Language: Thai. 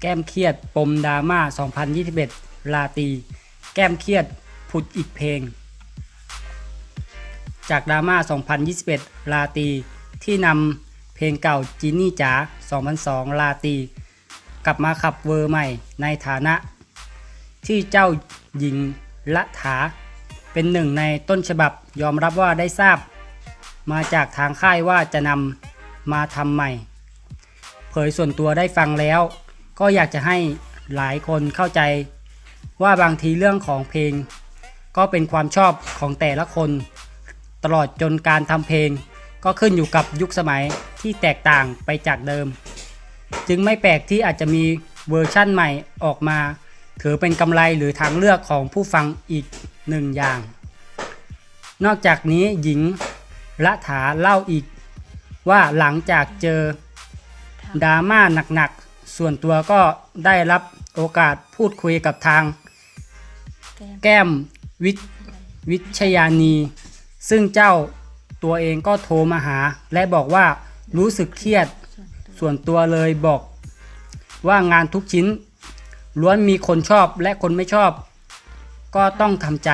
แก้มเครียดปมดราม่า 2021ลาตี แก้มเครียดผุดอีกเพลง จากดราม่า 2021ลาตี ที่นำเพลงเก่าจินนี่จ๋า 2002ลาตี กลับมาขับเวอร์ใหม่ในฐานะ ที่เจ้าหญิงละถา เป็นหนึ่งในต้นฉบับยอมรับว่าได้ทราบ มาจากทางค่ายว่าจะนำมาทำใหม่ เผยส่วนตัวได้ฟังแล้ว ก็อยากจะให้หลายคนเข้าใจว่าบางทีเรื่องของเพลง ก็เป็นความชอบของแต่ละคน ตลอดจนการทำเพลง ก็ขึ้นอยู่กับยุคสมัยที่แตกต่างไปจากเดิม จึงไม่แปลกที่อาจจะมีเวอร์ชั่นใหม่ออกมา ถือเป็นกำไรหรือทางเลือกของผู้ฟังอีกหนึ่งอย่าง นอกจากนี้หญิงละถาเล่าอีกว่าหลังจากเจอดราม่าหนักๆ ส่วนตัวก็ได้รับโอกาสพูดคุยกับทาง แก้มวิวิชยานี ซึ่งเจ้าตัวเองก็โทรมาหา และบอกว่ารู้สึกเครียดส่วนตัวเลยบอกว่างานทุกชิ้น ล้วนมีคนชอบและคนไม่ชอบ ก็ต้องทำใจ